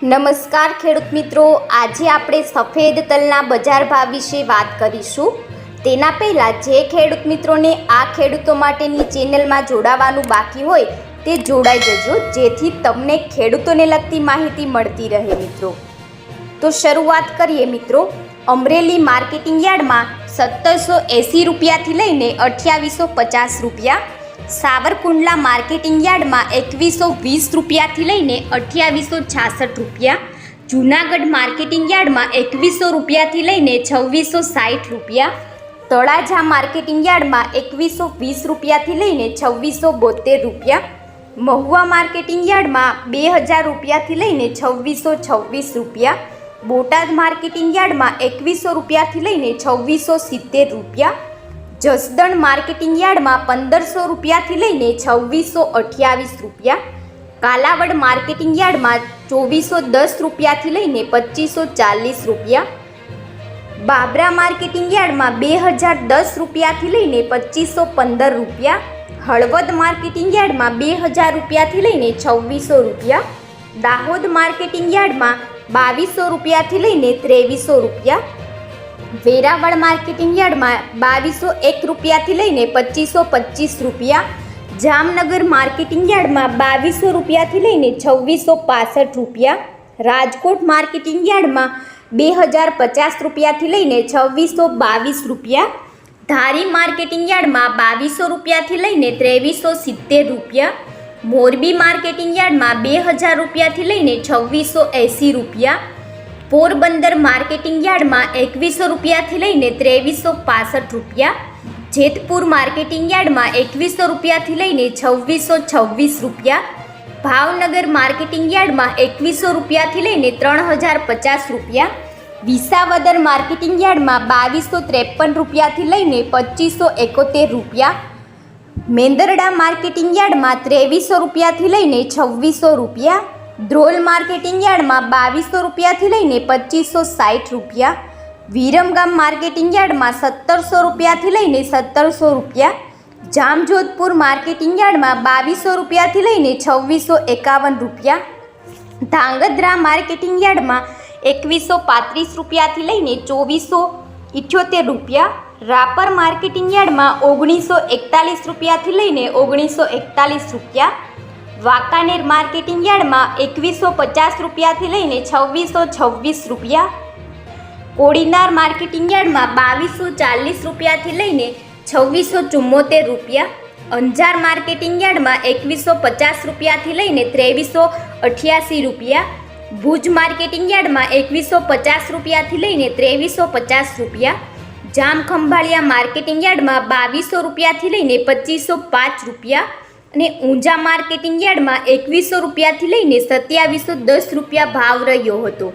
નમસ્કાર ખેડૂત મિત્રો. આજે આપણે સફેદ તલના બજાર ભાવ વિશે વાત કરીશું. તેના પહેલાં જે ખેડૂત મિત્રોને આ ખેડૂતો માટેની ચેનલમાં જોડાવાનું બાકી હોય તે જોડાઈ જજો. જેથી તમને ખેડૂતોને લગતી માહિતી મળતી રહે મિત્રો. તો શરૂઆત કરીએ મિત્રો. અમરેલી માર્કેટિંગ યાર્ડમાં સત્તરસો એંસી રૂપિયાથી લઈને અઠ્યાવીસો પચાસ રૂપિયા સાવરકુંડલા માર્કેટિંગ યાર્ડમાં એકવીસો વીસ રૂપિયાથી લઈને અઠ્યાવીસો છાસઠ રૂપિયા. જૂનાગઢ માર્કેટિંગ યાર્ડમાં એકવીસો રૂપિયાથી લઈને છવ્વીસો સાઠ રૂપિયા. તળાજા માર્કેટિંગ યાર્ડમાં એકવીસો વીસ રૂપિયાથી લઈને છવ્વીસો બોતેર રૂપિયા. મહુવા માર્કેટિંગ યાર્ડમાં બે હજાર રૂપિયાથી લઈને છવ્વીસો છવ્વીસ રૂપિયા. બોટાદ માર્કેટિંગ યાર્ડમાં એકવીસો રૂપિયાથી લઈને છવ્વીસો સિત્તેર રૂપિયા. જસદણ માર્કેટિંગ યાર્ડમાં પંદરસો રૂપિયાથી લઈને છવ્વીસો અઠ્યાવીસ રૂપિયા, કાલાવડ માર્કેટિંગ યાર્ડમાં ચોવીસો દસ રૂપિયાથી લઈને પચીસો ચાલીસ રૂપિયા, બાબરા માર્કેટિંગ યાર્ડમાં બે હજાર દસ રૂપિયાથી લઈને પચીસો પંદર રૂપિયા, હળવદ માર્કેટિંગ યાર્ડમાં બે હજાર રૂપિયાથી લઈને છવ્વીસો રૂપિયા, દાહોદ માર્કેટિંગ યાર્ડમાં બાવીસો રૂપિયાથી લઈને ત્રેવીસો રૂપિયા વેરાવળ માર્કેટિંગ યાર્ડમાં બાવીસો એક રૂપિયાથી લઈને પચીસો પચીસ રૂપિયા. જામનગર માર્કેટિંગ યાર્ડમાં બાવીસો રૂપિયાથી લઈને છવ્વીસો પાસઠ રૂપિયા. રાજકોટ માર્કેટિંગ યાર્ડમાં બે હજાર પચાસ રૂપિયાથી લઈને છવ્વીસો બાવીસ રૂપિયા. ધારી માર્કેટિંગ યાર્ડમાં બાવીસો રૂપિયાથી લઈને ત્રેવીસો સિત્તેર રૂપિયા. મોરબી માર્કેટિંગ યાર્ડમાં બે હજાર રૂપિયાથી લઈને છવ્વીસો એંસી રૂપિયા. પોરબંદર માર્કેટિંગ યાર્ડમાં એકવીસો રૂપિયાથી લઈને ત્રેવીસો પાસઠ રૂપિયા, જેતપુર માર્કેટિંગ યાર્ડમાં એકવીસો રૂપિયાથી લઈને છવ્વીસો છવ્વીસ રૂપિયા, ભાવનગર માર્કેટિંગ યાર્ડમાં એકવીસો રૂપિયાથી લઈને ત્રણ હજાર પચાસ રૂપિયા, વિસાવદર માર્કેટિંગ યાર્ડમાં બાવીસો ત્રેપન રૂપિયાથી લઈને પચીસો એકોતેર રૂપિયા, મેંદરડા માર્કેટિંગ યાર્ડમાં ત્રેવીસો રૂપિયાથી લઈને છવ્વીસો રૂપિયા ધ્રોલ માર્કેટિંગ યાર્ડમાં બાવીસો રૂપિયાથી લઈને પચીસો સાઠ રૂપિયા વિરમગામ માર્કેટિંગ યાર્ડમાં સત્તરસો રૂપિયાથી લઈને સત્તરસો રૂપિયા, જામજોધપુર માર્કેટિંગ યાર્ડમાં બાવીસો રૂપિયાથી લઈને છવ્વીસો એકાવન રૂપિયા, ધાંગધ્રા માર્કેટિંગ યાર્ડમાં એકવીસો પાંત્રીસ રૂપિયાથી લઈને ચોવીસો ઇઠ્યોતેર રૂપિયા, રાપર માર્કેટિંગ યાર્ડમાં ઓગણીસો એકતાલીસ રૂપિયાથી લઈને ઓગણીસો એકતાલીસ રૂપિયા વાંકાનેર માર્કેટિંગ યાર્ડમાં એકવીસો પચાસ રૂપિયાથી લઈને છવ્વીસો છવ્વીસ રૂપિયા. કોડીનાર માર્કેટિંગ યાર્ડમાં બાવીસો ચાલીસ રૂપિયાથી લઈને છવ્વીસો ચુમ્મોતેર રૂપિયા. અંજાર માર્કેટિંગ યાર્ડમાં એકવીસો પચાસ રૂપિયાથી લઈને ત્રેવીસો અઠ્યાસી રૂપિયા. ભુજ માર્કેટિંગ યાર્ડમાં એકવીસો પચાસ રૂપિયાથી લઈને ત્રેવીસો પચાસ રૂપિયા. જામખંભાળિયા માર્કેટિંગ યાર્ડમાં બાવીસો રૂપિયાથી લઈને પચીસો પાંચ રૂપિયા. અને ઊંઝા માર્કેટિંગ યાર્ડમાં એકવીસો રૂપિયાથી લઈને સત્યાવીસો દસ રૂપિયા ભાવ રહ્યો હતો.